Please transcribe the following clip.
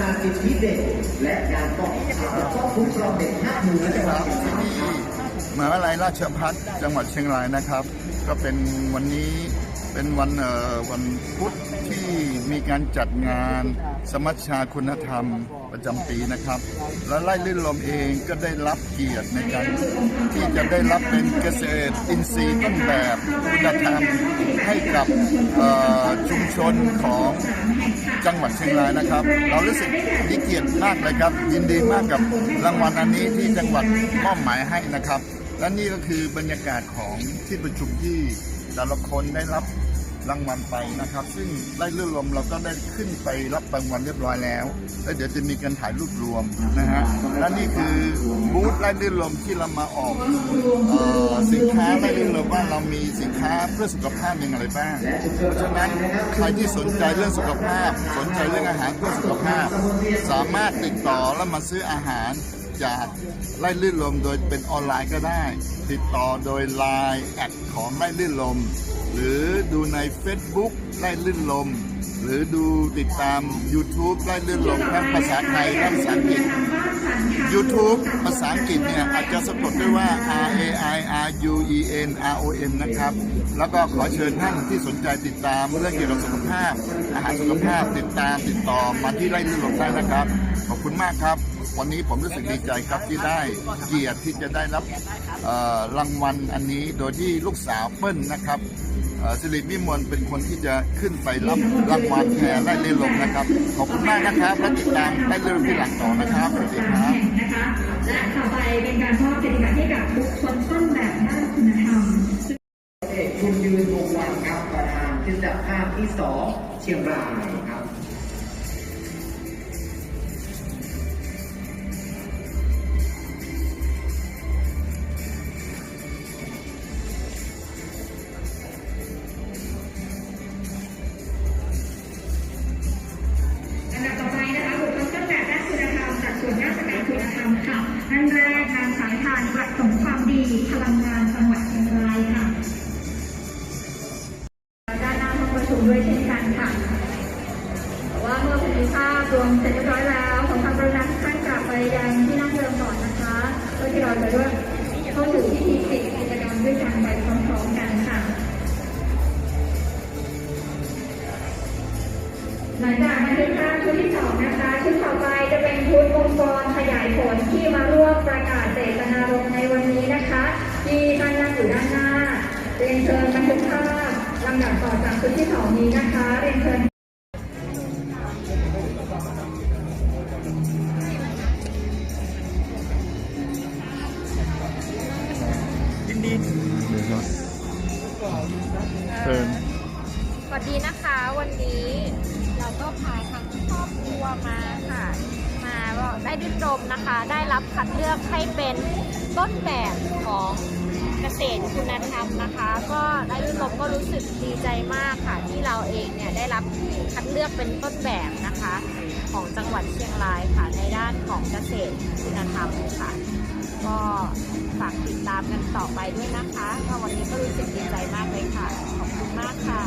นาสิทธิเด็ก และการป้องกันป้องคุ้มครองเด็กภาคเหนือจังหวัดเชียงราครับมหาวิทยาลัยราชภัฏจังหวัดเชียงรายนะครับ ก็เป็นวันนี้เป็นวันเอ่อวันพุธที่มีการจัดงานสมัชชาคุณธรรมประจำปีนะครับ และไล่ลื่นลมเองก็ได้รับเกียรติในการที่จะได้รับเป็นเกษตรอินทรีย์ต้นแบบคุณธรรมให้กับเอ่อชุมชนของ จังหวัดเชียงรายนะครับ เรารู้สึกดีเกียรติมากเลยครับ ยินดีมากกับรางวัลอันนี้ที่จังหวัดมอบหมายให้นะครับ และนี่ก็คือบรรยากาศของที่ประชุมที่แต่ละคนได้รับ รางวัลไปนะครับ ซึ่งได้เลื่อนลมเราก็ได้ขึ้นไปรับรางวัลเรียบร้อยแล้วแล้วเดี๋ยวจะมีการถ่ายรูปรวมนะฮะและนี่คือบูธไล่เลื่อนลมที่เรามาออกออสินค้าไล่ลื่อนลมว่าเรามีสินค้าเพื่อสุขภาพอย่างไรบ้าง เพราะฉะนั้นใครที่สนใจเรื่องสุขภาพ สนใจเรื่องอาหารเพื่อสุขภาพ สามารถติดต่อแล้วมาซื้ออาหาร จากไล่ลื่นลมโดยเป็นออนไลน์ก็ได้ ติดต่อโดยไลน์แอดของไล่ลื่นลม หรือดูใน Facebook ไล่ลื่นลม หรือดูติดตาม YouTube ไล่ลื่นลมทั้งภาษาไทยและภาษาอังกฤษ YouTube ภาษาอังกฤษเนี่ยอาจจะสะกดด้วยว่า R A I R U E N R O M นะครับ แล้วก็ขอเชิญท่านที่สนใจติดตามเรื่องเกี่ยวกับสุขภาพ อาหารสุขภาพติดตามติดต่อมาที่ไร่ลื่นลมได้นะครับ ขอบคุณมากครับ วันนี้ผมรู้สึกดีใจครับที่ได้เกียรติที่จะได้รับเอ่อรางวัลอันนี้โดยที่ลูกสาวเปิ้ลนะครับเอ่อสิริวิมลเป็นคนที่จะขึ้นไปรับรางวัลแทนไร่ลื่นลมนะครับ ขอบคุณมากนะครับ และติดตามไร่ลื่นลมที่หลังต่อนะครับสวัสดีครับนะคะและต่อไปเป็นการมอบเกียรติบัตรให้กับบุคคลต้นแบบด้านคุณธรรมเอกคุณยืนวงวันครับประธานจิตภาพที่สองเชียงรายครับีพลังงานจังหวัดเชียงรายค่ะ ด้านหน้าห้องประชุมด้วยเช่นกันค่ะแต่ว่าเมื่อคุณมีภาพรวมเสร็จเรียบร้อยแล้วขอความกรุณาทุกท่านกลับไปยังที่นั่งเดิมก่อนนะคะเพื่อที่เราจะเริ่มเข้าถึงพิธีปิดกิจกรรมด้วยกันไปพร้อมๆกันค่ะหลังจากบันทึกภาพชุ ดที่สองนะคะ ชุดต่อไปจะเป็นชุดองค์กรขยายผลที่มาร่วมประกาศเจตนารมณ์ในวันนี้นะคะที่ท่านนั่งอยู่ด้านหน้า เรียนเชิญบันทึกภาพลำดับต่อจากชุดที่สองนี้นะคะ เรียนเชิญเชิญสวัสดีนะคะวันนี้เราก็พา มาค่ะ มาได้ดินรมนะคะ ได้รับคัดเลือกให้เป็นต้นแบบของเกษตรคุณธรรมนะคะ ก็ได้ดินรมก็รู้สึกดีใจมากค่ะ ที่เราเองเนี่ยได้รับคัดเลือกเป็นต้นแบบนะคะ ของจังหวัดเชียงรายค่ะในด้านของเกษตรคุณธรรมค่ะก็ฝากติดตามกันต่อไปด้วยนะคะก็วันนี้ก็รู้สึกดีใจมากเลยค่ะ ขอบคุณมากค่ะ